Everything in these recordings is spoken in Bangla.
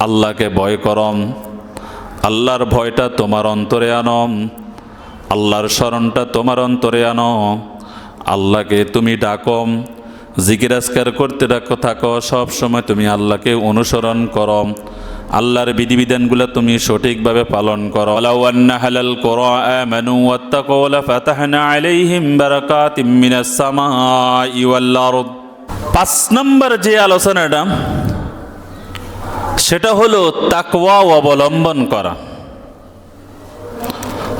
আল্লাহকে ভয় করম। আল্লাহর ভয়টা তোমার অন্তরে আনম আল্লাহর স্মরণটা তোমার অন্তরে আনো। আল্লাহকে তুমি ডাকম জিকিরাজকার করতে ডাকো, থাকো। সব সময় তুমি আল্লাহকে অনুসরণ করো। আল্লাহর বিধিবিধানগুলো তুমি সঠিকভাবে পালন করো। লাউ পাঁচ নম্বর যে আলোচনাটা, সেটা হলো তাকওয়া অবলম্বন করা।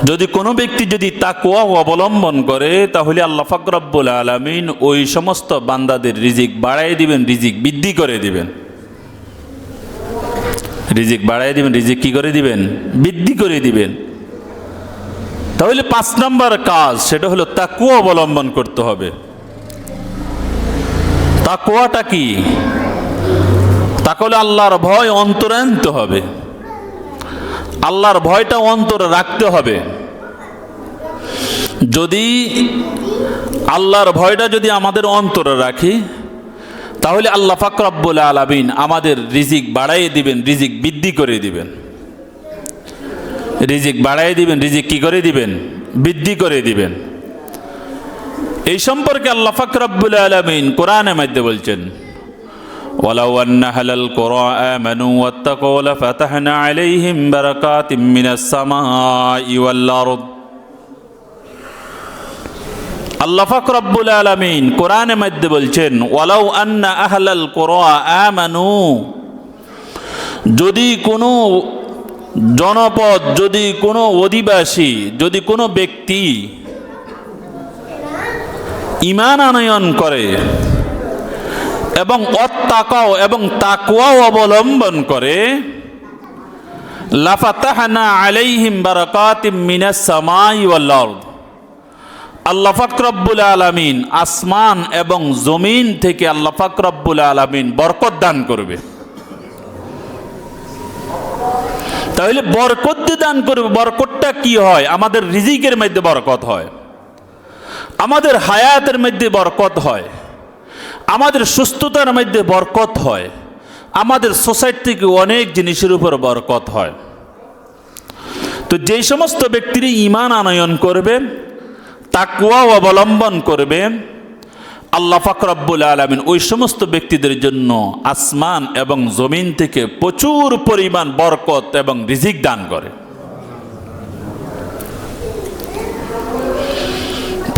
যদি কোনো ব্যক্তি যদি তাকওয়া অবলম্বন করে, তাহলে আল্লাহ ফাকরাব্বুল আলমিন ওই সমস্ত বান্দাদের রিজিক বাড়াই দিবেন, রিজিক বৃদ্ধি করে দিবেন। রিজিক বাড়াই দিবেন, রিজিক কি করে দিবেন? বৃদ্ধি করে দিবেন। তাহলে পাঁচ নম্বর কাজ, সেটা হলো তাকুয়া অবলম্বন করতে হবে। তাকুয়াটা কি? তাকে হলো আল্লাহর ভয় অন্তরে আনতে হবে। আল্লাহর ভয়টা অন্তরে রাখতে হবে। যদি আল্লাহর ভয়টা যদি আমাদের অন্তরে রাখি, তাহলে আল্লাহ ফাকরাব্বুল আলামিন আমাদের রিজিক বাড়াইয়ে দিবেন, রিজিক বৃদ্ধি করে দিবেন। রিজিক বাড়াই দিবেন, রিজিক কি করে দিবেন? বৃদ্ধি করে দিবেন। এই সম্পর্কে আল্লাহ ফাকরাব্বুল আলামিন কোরআনের মধ্যে বলছেন ولو أن أهل القرى آمنوا واتقوا لفتحنا عليهم بركات من السماء والأرض আল্লাহ ফাকরাব্বুল আলামিন কোরআনে মধ্যে বলছেন ওয়ালাউ আন্না আহলাল কোরআ আমানু যদি কোনো জনপদ যদি কোনো অধিবাসী যদি কোনো ব্যক্তি ইমান আনয়ন করে এবং অত্তাকাও এবং তাকুয়াও অবলম্বন করে। লাফাতাহানা আলাইহিম বারাকাতিম মিনাস সামাই ওয়াল আরদ। আল্লাহ ফাকরাব্বুল আলামিন আসমান এবং জমিন থেকে আল্লাহ ফাকরাব্বুল আলামিন বরকত দান করবে। তাহলে বরকত দান করবে, বরকতটা কি হয়? আমাদের রিজিকের মধ্যে বরকত হয়। আমাদের হায়াতের মধ্যে বরকত হয়, আমাদের সুস্থতার মধ্যে বরকত হয়, আমাদের সোসাইটি থেকে অনেক জিনিসের উপর বরকত হয়। তো যেই সমস্ত ব্যক্তিরা ইমান আনয়ন করবে তাকুয়া অবলম্বন করবে, আল্লাহ ফাকরাব্বুল আলমিন ওই সমস্ত ব্যক্তিদের জন্য আসমান এবং জমিন থেকে প্রচুর পরিমাণ বরকত এবং রিজিক দান করে।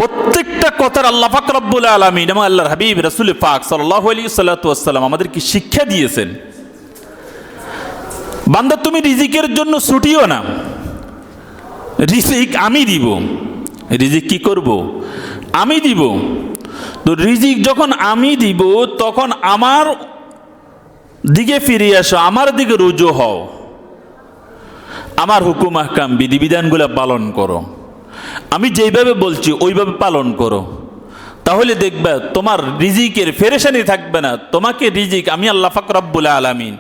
প্রত্যেকটা কথার আল্লাহ ফাকরাব্বুল আলমিন এবং আল্লাহর হাবিব রসুল পাক সাল্লাহ আলী সাল্লাতাম আমাদেরকে শিক্ষা দিয়েছেন। বান্দা, তুমি রিজিকের জন্য ছুটিও না। রিজিক আমি দিব। রিজিক কি করব? আমি দিব। তো রিজিক যখন আমি দিব, তখন আমার দিকে ফিরে আসো, আমার দিকে রুজু হও। আমার হুকুম আহকাম বিধিবিধানগুলো পালন করো। আমি যেইভাবে বলছি, ওইভাবে পালন করো। তাহলে দেখবে, তোমার রিজিকের ফেরেশানি থাকবে না। তোমাকে রিজিক আমি আল্লাহ ফাকরাব্বুল আলামিন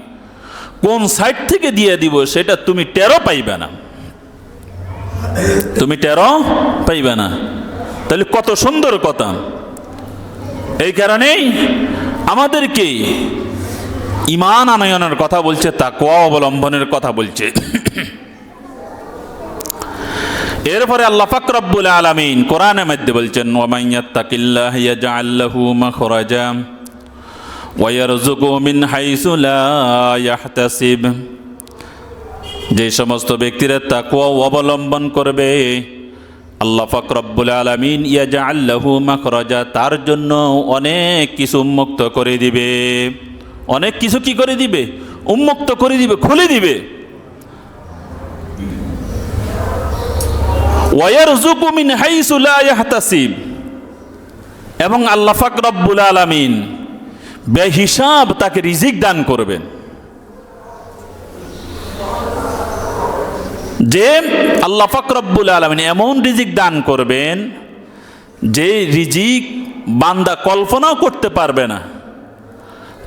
কোন সাইড থেকে দিয়ে দিব, সেটা তুমি টেরো পাইবে না। তুমি টেরো পাইবে না। তাহলে কত সুন্দর কথা। এই কারণেই আমাদেরকে ইমান আনয়নের কথা বলছে তাকুয়া অবলম্বনের কথা বলছে। এরপরে আল্লাহ ফাকরাব্বুল আলামিন কোরআনের মধ্যে বলছেন ওয়ামাইয়াত্তাকিল্লাহ ইয়াজআল লাহু মাখরাজা ওয়া ইয়ারযুকু মিন হাইসু লা ইয়াহতাসিব। যে সমস্ত ব্যক্তিরা তাকুয়া অবলম্বন করবে, আল্লাহ ফাকরাব্বুল আলামিন ইয়াজআল লাহু মাখরাজা তার জন্য অনেক কিছু উন্মুক্ত করে দিবে। অনেক কিছু কি করে দিবে? উন্মুক্ত করে দিবে, খুলে দিবে। ওয়ারজুকু মিন হাইসু লা এবং আল্লাহ পাক রব্বুল আলামিন বেহিসাব তাকে রিজিক দান করবেন। যে আল্লাহ রব্বুল আলামিন এমন রিজিক দান করবেন, যে রিজিক বান্দা কল্পনাও করতে পারবে না।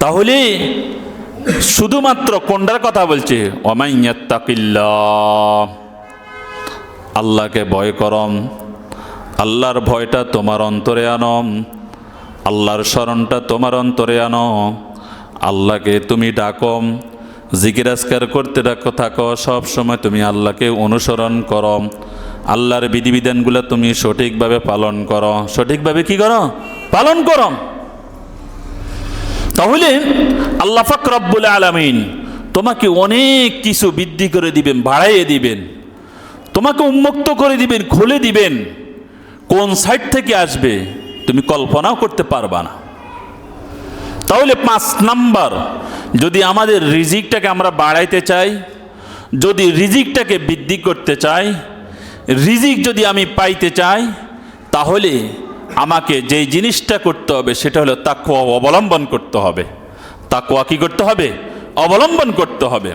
তাহলে শুধুমাত্র কোনটার কথা বলছে? ওমাইয়াত্তাকিল্লাহ আল্লাহকে ভয় করম। আল্লাহর ভয়টা তোমার অন্তরে আনম। আল্লাহর স্মরণটা তোমার অন্তরে আনো। আল্লাহকে তুমি ডাকো জিকিরাজকার করতে ডাকো, থাকো। সব সময় তুমি আল্লাহকে অনুসরণ করো আল্লাহর বিধিবিধানগুলো তুমি সঠিকভাবে পালন করো। সঠিকভাবে কি করো? পালন করো তাহলে আল্লাহ ফাক রব্বুল আলমিন তোমাকে অনেক কিছু বৃদ্ধি করে দিবেন, বাড়াইয়ে দিবেন। তোমাকে উন্মুক্ত করে দিবেন, খুলে দিবেন। কোন সাইড থেকে আসবে, তুমি কল্পনাও করতে পারবা না। তাহলে পাঁচ নাম্বার, যদি আমাদের রিজিকটাকে আমরা বাড়াইতে চাই, যদি রিজিকটাকে বৃদ্ধি করতে চাই, রিজিক যদি আমি পাইতে চাই, তাহলে আমাকে যেই জিনিসটা করতে হবে, সেটা হলো তাকুয়া অবলম্বন করতে হবে। তাকুয়া কি করতে হবে? অবলম্বন করতে হবে।